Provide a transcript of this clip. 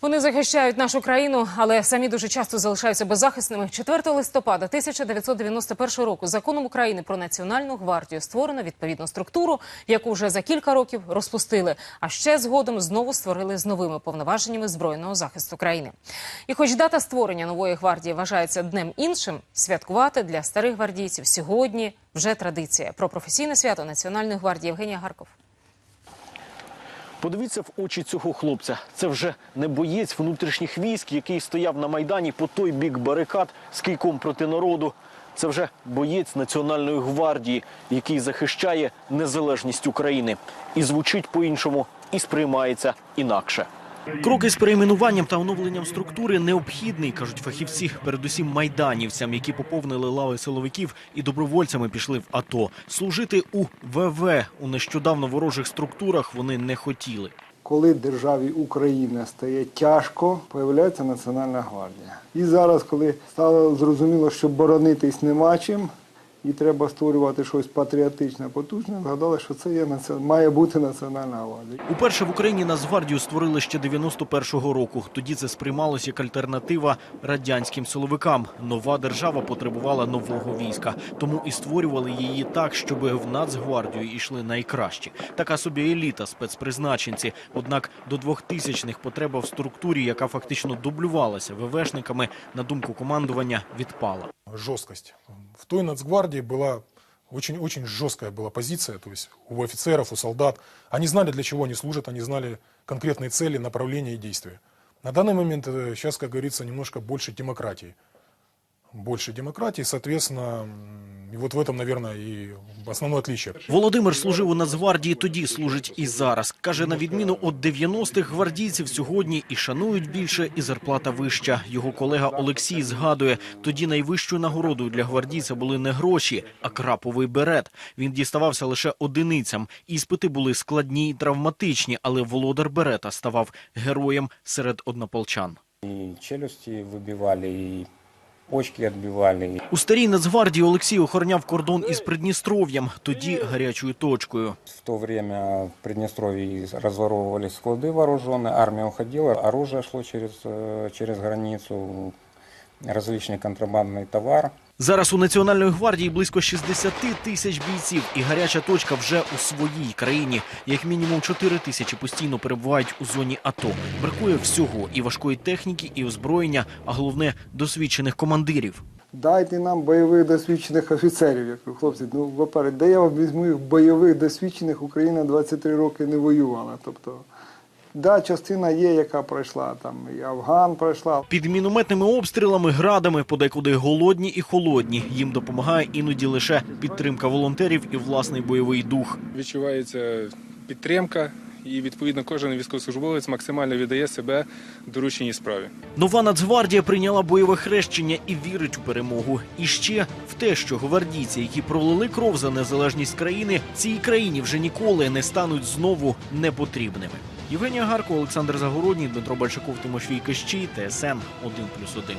Вони захищають нашу країну, але самі дуже часто залишаються беззахисними. 4 листопада 1991 року законом України про національну гвардію створено відповідну структуру, яку вже за кілька років розпустили. А ще згодом знову створили з новими повноваженнями збройного захисту країни. І, хоч дата створення нової гвардії вважається днем іншим, святкувати для старих гвардійців сьогодні вже традиція. Про професійне свято Національної гвардії Євгенія Гарков. Подивіться в очі цього хлопця. Це вже не боєць внутрішніх військ, який стояв на майдані по той бік барикад з кийком проти народу. Це вже боєць Національної гвардії, який захищає незалежність України. І звучить по-іншому, і сприймається інакше. Кроки з перейменуванням та оновленням структури необхідний, кажуть фахівці, передусім майданівцям, які поповнили лави силовиків і добровольцями пішли в АТО. Служити у ВВ у нещодавно ворожих структурах вони не хотіли. Коли державі Україна стає тяжко, появляється Національна гвардія. І зараз, коли стало зрозуміло, що боронитись нема чим, і треба створювати щось патріотичне, потужне, згадали, що це є має бути Національна гвардія. Уперше в Україні Нацгвардію створили ще 91-го року. Тоді це сприймалось як альтернатива радянським силовикам. Нова держава потребувала нового війська, тому і створювали її так, щоб в Нацгвардію йшли найкращі. Така собі еліта, спецпризначенці. Однак до 2000-х потреба в структурі, яка фактично дублювалася ВВшниками, на думку командування, відпала. Жесткость. В той нацгвардии была очень-очень жесткая была позиция, то есть у офицеров, у солдат. Они знали, для чего они служат, они знали конкретные цели, направления и действия. На данный момент э, сейчас, как говорится, немножко больше демократии. Больше демократии, соответственно, и вот в этом, наверное, и основное отличие. Володимир служив у Нацгвардії, тоді служить і зараз. Каже, на відміну від 90-х гвардійців сьогодні і шанують більше, і зарплата вища. Його колега Олексій згадує, тоді найвищою нагородою для гвардійця були не гроші, а краповий берет. Він діставався лише одиницям. Іспити були складні й травматичні, але володар берета ставав героєм серед однополчан. И челюсти выбивали, и почки отбивали. У старій Нацгвардії Олексій охороняв кордон із Придністров'ям, тоді гарячою точкою. В то время в Приднестровье разворовывались склады вооруженные, армия уходила, оружие шло через, э, через границу, различный контрабандный товар. Зараз у Національної гвардії близько 60 тисяч бійців, і гаряча точка вже у своїй країні. Як мінімум 4 тисячі постійно перебувають у зоні АТО. Бракує всього і важкої техніки, і озброєння, а головне досвідчених командирів. Дайте нам бойових досвідчених офіцерів. Я кажу, хлопці, ну, во-перше, де я візьму їх бойових досвідчених, Україна 23 роки не воювала. Тобто, да, частина є, яка пройшла, там і Афган пройшла. Під мінометними обстрілами, градами, подекуди голодні і холодні. Їм допомагає іноді лише підтримка волонтерів і власний бойовий дух. відчувається підтримка, і відповідно кожен військовослужбовець максимально віддає себе дорученій справі. Нова Нацгвардія прийняла бойове хрещення і вірить у перемогу. І ще в те, що гвардійці, які пролили кров за незалежність країни, цій країні вже ніколи не стануть знову непотрібними. Євгенія Гарко, Олександр Загородній, Дмитро Бальшаков, Тимофій Кищій, ТСН 1+,1.